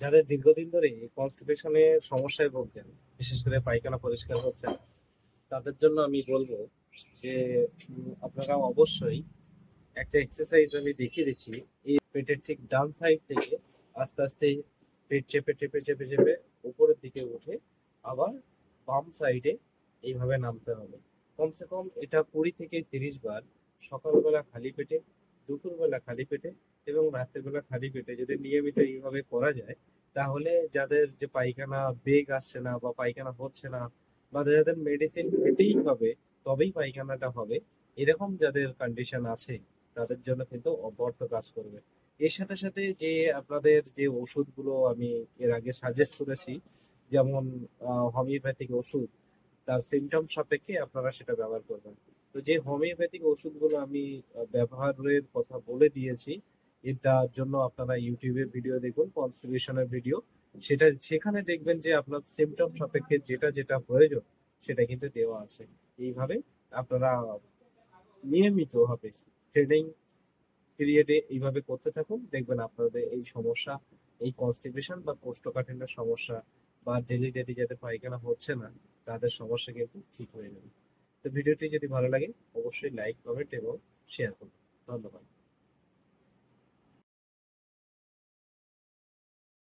যাদের দীর্ঘদিন ধরে কনস্টিপেশনের সমস্যায় ভুগছেন, বিশেষ করে পায়খানা পরিষ্কার হচ্ছে না, তাদের জন্য আমি বলব যে আপনারা অবশ্যই একটা এক্সারসাইজ আমি দেখিয়ে দিচ্ছি। এই পেটের ঠিক ডান সাইড থেকে আস্তে আস্তে পেট চেপে চেপে চেপে চেপে উপরের দিকে উঠে আবার বাম সাইডে এইভাবে নামতে হবে। কমসে কম এটা কুড়ি থেকে তিরিশ বার সকালবেলা খালি পেটে দুপুরবেলা খালি পেটে এবং রাতের বেলা খালি পেটে যদি নিয়মিত এইভাবে করা যায়, তাহলে যাদের যে পায়খানা বেগ আসছে না বা পায়খানা হচ্ছে না বা যাদের মেডিসিন খেতেই হবে, তবেই পায়খানাটা হবে, এরকম যাদের কন্ডিশন আছে, তাদের জন্য কিন্তু অপরত কাজ করবে। এর সাথে সাথে যে আপনাদের যে ওষুধগুলো আমি এর আগে সাজেস্ট করেছি, যেমন হোমিওপ্যাথিক ওষুধ, তার সিমটম সাপেক্ষে আপনারা সেটা ব্যবহার করবেন। তো যে হোমিওপ্যাথিক ওষুধগুলো আমি ব্যবহারের কথা বলে দিয়েছি, এটার জন্য আপনারা ইউটিউবে ভিডিও দেখুন, কনস্টিটিউশনের ভিডিও। সেটা, সেখানে দেখবেন যে আপনার সিমটম সাপেক্ষে যেটা যেটা প্রয়োজন, সেটা কিন্তু দেওয়া আছে। এইভাবে আপনারা নিয়মিত হবে ট্রেনিং পিরিয়ডে এইভাবে করতে থাকুন। দেখবেন আপনাদের এই সমস্যা, এই কনস্টিপেশন বা কোষ্ঠকাঠিন্যের সমস্যা বা ডেলি ডেলি যাদের পায়খানা হচ্ছে না, তাদের সমস্যা কিন্তু ঠিক হয়ে যাবে। তো ভিডিওটি যদি ভালো লাগে অবশ্যই লাইক কমেন্ট এবং শেয়ার করুন। ধন্যবাদ।